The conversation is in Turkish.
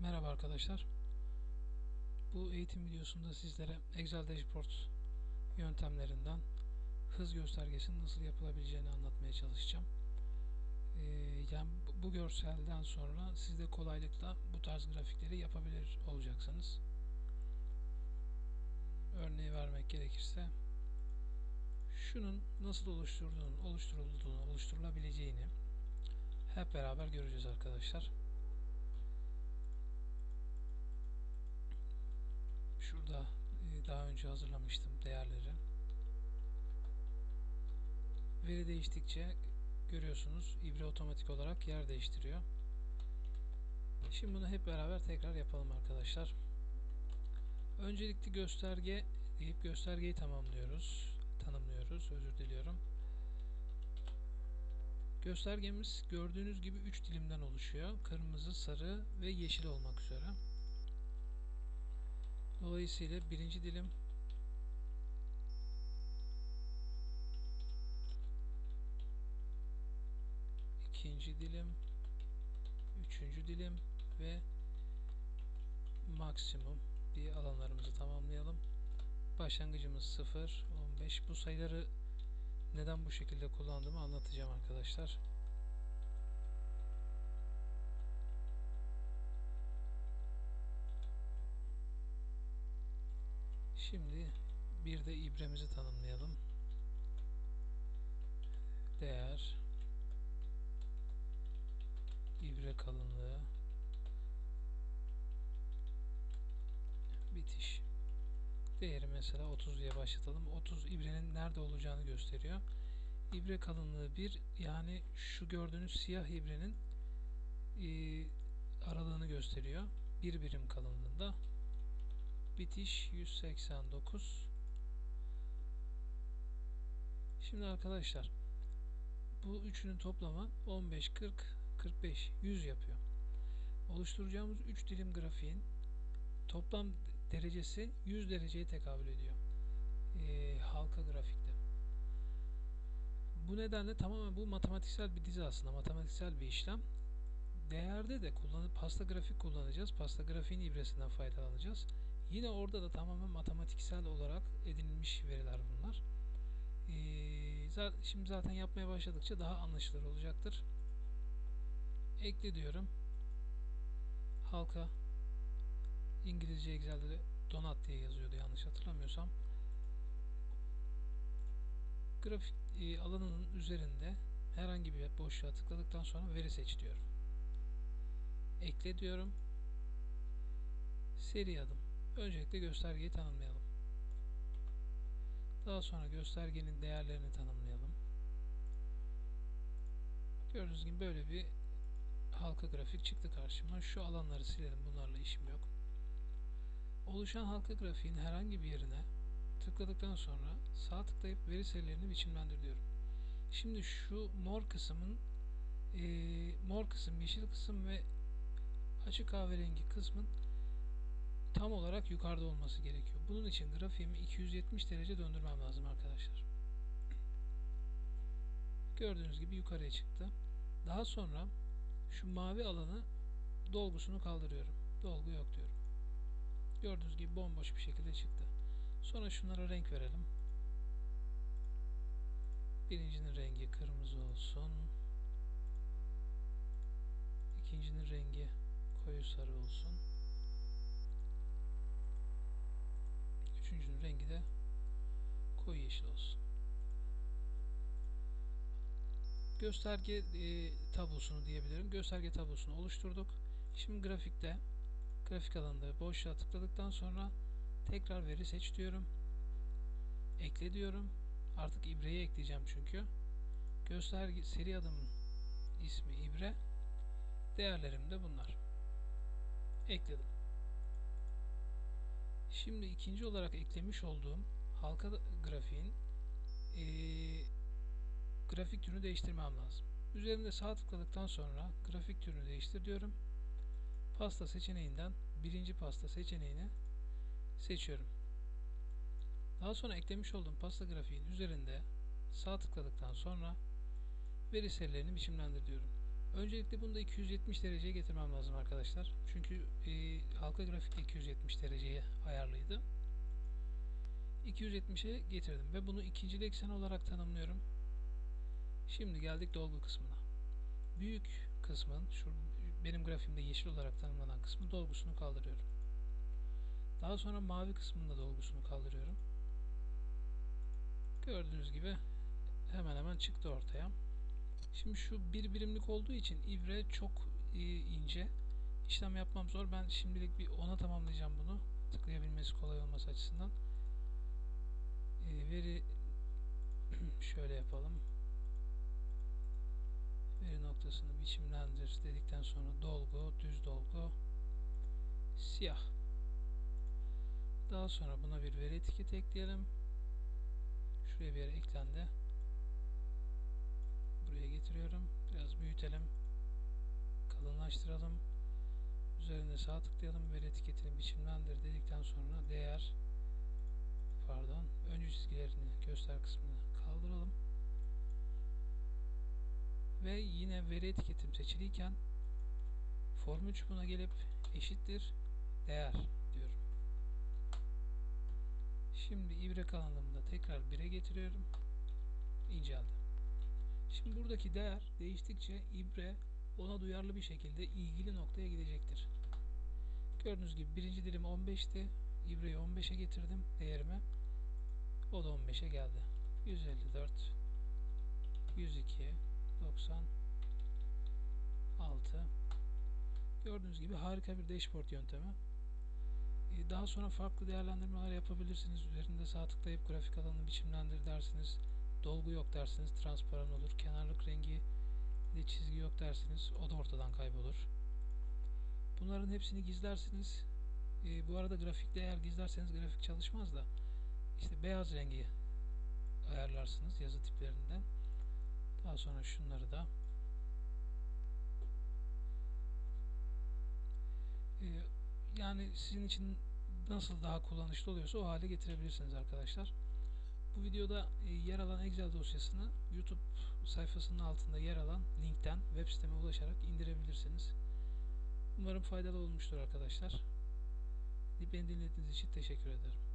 Merhaba arkadaşlar. Bu eğitim videosunda sizlere Excel Dashboard yöntemlerinden hız göstergesinin nasıl yapılabileceğini anlatmaya çalışacağım. Ee, yani bu- görselden sonra siz de kolaylıkla bu tarz grafikleri yapabilir olacaksınız. Örneği vermek gerekirse şunun nasıl oluşturduğunu, oluşturulduğunu, oluşturulabileceğini hep beraber göreceğiz arkadaşlar. Şurada e, daha önce hazırlamıştım değerleri. Veri değiştikçe görüyorsunuz ibre otomatik olarak yer değiştiriyor. Şimdi bunu hep beraber tekrar yapalım arkadaşlar. Öncelikli gösterge deyip göstergeyi tamamlıyoruz. Tanımlıyoruz. Özür diliyorum. Göstergemiz gördüğünüz gibi 3 dilimden oluşuyor. Kırmızı, sarı ve yeşil olmak üzere. Dolayısıyla birinci dilim ikinci dilim üçüncü dilim ve maksimum diye alanlarımızı tamamlayalım. Başlangıcımız 0, 15. Bu sayıları neden bu şekilde kullandığımı anlatacağım arkadaşlar. Şimdi bir de ibremizi tanımlayalım. Değer ibre kalınlığı bitiş değeri mesela 30 diye başlatalım. 30 ibrenin nerede olacağını gösteriyor. İbre kalınlığı 1 yani şu gördüğünüz siyah ibrenin e, aralığını gösteriyor. 1 birim kalınlığında bitiş 189 şimdi arkadaşlar bu üçünün toplamı 15 40 45 100 yapıyor. Oluşturacağımız 3 dilim grafiğin toplam derecesi 100 dereceye tekabül ediyor ee, halka grafikte. Bu nedenle tamamen bu matematiksel bir dizi aslında matematiksel bir işlem. Değerde de kullanıp pasta grafik kullanacağız pasta grafiğin ibresinden faydalanacağız Yine orada da tamamen matematiksel olarak edinilmiş veriler bunlar. Ee, şimdi zaten yapmaya başladıkça daha anlaşılır olacaktır. Ekle diyorum. Halka İngilizce Excel'de de donat diye yazıyordu yanlış hatırlamıyorsam. Grafik e, alanının üzerinde herhangi bir boşluğa tıkladıktan sonra veri seç diyorum. Ekle diyorum. Seri adım. Öncelikle göstergeyi tanımlayalım. Daha sonra göstergenin değerlerini tanımlayalım. Gördüğünüz gibi böyle bir halka grafik çıktı karşıma. Şu alanları silelim. Bunlarla işim yok. Oluşan halka grafiğin herhangi bir yerine tıkladıktan sonra sağ tıklayıp veri serilerini biçimlendir diyorum. Şimdi şu mor kısmın e, mor kısım, yeşil kısım ve açık kahverengi kısmın tam olarak yukarıda olması gerekiyor. Bunun için grafiğimi 270 derece döndürmem lazım arkadaşlar. Gördüğünüz gibi yukarıya çıktı. Daha sonra şu mavi alanı dolgusunu kaldırıyorum. Dolgu yok diyorum. Gördüğünüz gibi bomboş bir şekilde çıktı. Sonra şunlara renk verelim. Birincinin rengi kırmızı olsun. İkincinin rengi koyu sarı olsun. Yeşil olsun. Gösterge e, tablosunu diyebilirim. Gösterge tablosunu oluşturduk. Şimdi grafikte grafik alanında boşluğa tıkladıktan sonra tekrar veri seç diyorum. Ekle diyorum. Artık ibreyi ekleyeceğim çünkü. Gösterge seri adımın ismi ibre. Değerlerim de bunlar. Ekledim. Şimdi ikinci olarak eklemiş olduğum halka grafiğin e, grafik türünü değiştirmem lazım. Üzerinde sağ tıkladıktan sonra grafik türünü değiştir diyorum. Pasta seçeneğinden birinci pasta seçeneğini seçiyorum. Daha sonra eklemiş olduğum pasta grafiğin üzerinde sağ tıkladıktan sonra veri serilerini biçimlendir diyorum. Öncelikle bunu da 270 dereceye getirmem lazım arkadaşlar. Çünkü e, halka grafikte 270 dereceye ayarlıydı. 270'e getirdim ve bunu ikinci eksen olarak tanımlıyorum. Şimdi geldik dolgu kısmına. Büyük kısmın, şu benim grafiğimde yeşil olarak tanımlanan kısmı dolgusunu kaldırıyorum. Daha sonra mavi kısmında dolgusunu kaldırıyorum. Gördüğünüz gibi hemen hemen çıktı ortaya. Şimdi şu bir birimlik olduğu için ivre çok e, ince. İşlem yapmam zor. Ben şimdilik bir ona tamamlayacağım bunu. Tıklayabilmesi kolay olması açısından. E, veri şöyle yapalım. Veri noktasını biçimlendir dedikten sonra dolgu, düz dolgu, siyah. Daha sonra buna bir veri etiketi ekleyelim. Şuraya bir yere eklendi. Buraya getiriyorum. Biraz büyütelim. Kalınlaştıralım. Üzerinde sağ tıklayalım. Veri etiketini biçimlendir dedikten sonra değer pardon öncü çizgilerini göster kısmını kaldıralım. Ve yine veri etiketim seçiliyken form 3 buna gelip eşittir değer diyorum. Şimdi ibre kalınlığımı da tekrar 1'e getiriyorum. İnceldi. Şimdi buradaki değer değiştikçe ibre ona duyarlı bir şekilde ilgili noktaya gidecektir. Gördüğünüz gibi birinci dilim 15'ti. İbreyi 15'e getirdim değerimi. O da 15'e geldi. 154 102 96 Gördüğünüz gibi harika bir dashboard yöntemi. Ee, daha sonra farklı değerlendirmeler yapabilirsiniz. Üzerinde sağ tıklayıp grafik alanını biçimlendir dersiniz. Dolgu yok dersiniz. Transparan olur. Kenarlık rengi de çizgi yok dersiniz. O da ortadan kaybolur. Bunların hepsini gizlersiniz. Ee, bu arada grafikte eğer gizlerseniz grafik çalışmaz da işte beyaz rengi ayarlarsınız yazı tiplerinden. Daha sonra şunları da ee, yani sizin için nasıl daha kullanışlı oluyorsa o hale getirebilirsiniz arkadaşlar. Bu videoda e, yer alan Excel dosyasını YouTube sayfasının altında yer alan linkten web siteme ulaşarak indirebilirsiniz. Umarım faydalı olmuştur arkadaşlar. Beni dinlediğiniz için teşekkür ederim.